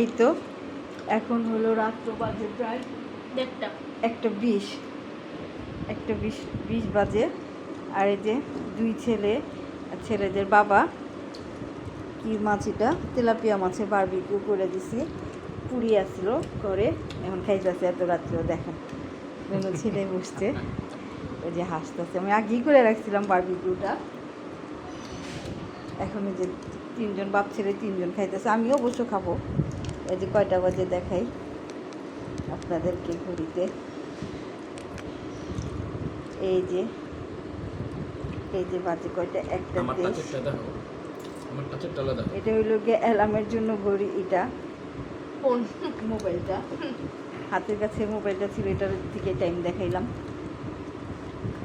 এই তো এখন হলো রাত্র বাজে প্রায় দেড়টা। একটা বিশ একটা বিশ বিশ বাজে। আর এই যে দুই ছেলে ছেলেদের বাবা কি মাছ এটা? তেলাপিয়া মাছের বারবিকিউ করে দিছি। পুরি আসছিল করে এখন খাইতেছে এত রাত্রেও দেখেন। দুটো ছেলে বসছে। ওই যে হাসতেছে। আমি আগেই করে রাখছিলাম বারবিকিউটা এখন এই যে তিনজন বাপ ছেলে তিনজন খাইতেছে। আমিও অবশ্য খাব। এই যে কয়টা বাজে দেখাই আপনাদেরকে ঘুরিতে। এই যে এই যে বাজে কয়টা? একটা এটা হইল গিয়ে অ্যালার্মের জন্য ঘড়ি এটা। ফোন মোবাইলটা। হাতের কাছে মোবাইলটা ছিল এটার দিকে টাইম দেখাইলাম।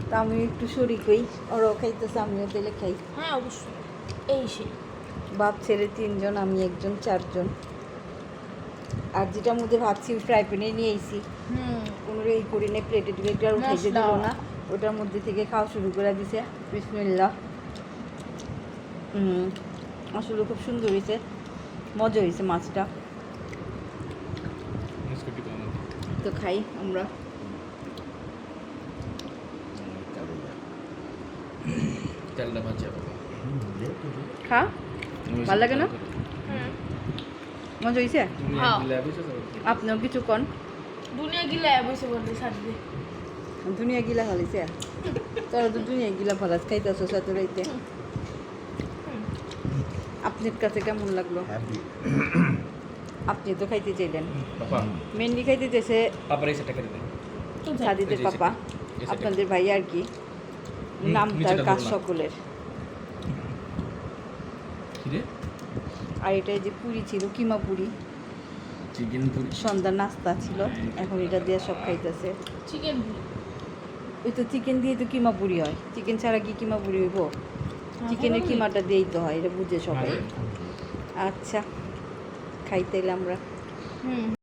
তা আমি একটু শরিক হই ওরাও খাইতেছে আমিও তেলে খাই। হ্যাঁ অবশ্যই। এই সেই। বাপ ছেলে তিনজন আমি একজন চারজন। আর যেটার মধ্যে ভাবছি ফ্রাই প্যানে নিয়ে এসি কোনো এই করি না প্লেটে টিকে আর উঠাইতে দিল না। ওটার মধ্যে থেকে খাওয়া শুরু করে দিছে। বিসমিল্লা হুম। আসলে খুব সুন্দর হয়েছে মজা হয়েছে মাছটা। তো খাই আমরা। খা ভালো লাগে না? মজা হয়েছে তুমি হ্যাঁ। আপনিও কিছু কন। দুনিয়া গিলা বসে বলতে সাথে দুনিয়া গিলা ভালিছে? তোরা তো দুনিয়া গিলা ভালাস খাইতেছো সাথে রাইতে। আপনার কাছে কেমন লাগল? আপনি তো খাইতে চাইলেন। মেনলি খাইতে চাইছে সাদিদের পাপা। আপনাদের ভাই আর কি। নাম তার কাজ সকলের? আর এটা এই যে পুরি ছিল কিমা পুরি। চিকেন পুরি। সন্ধ্যা নাস্তা ছিল এখন এটা দিয়ে সব খাইতেছে। চিকেন ওই তো চিকেন দিয়ে তো কিমা পুরি হয়। চিকেন ছাড়া কি কিমা পুরি হইব? চিকেনের কিমাটা দিয়েই তো হয় এটা বুঝে সবাই। আচ্ছা। খাইতে এলে আমরা। হুম।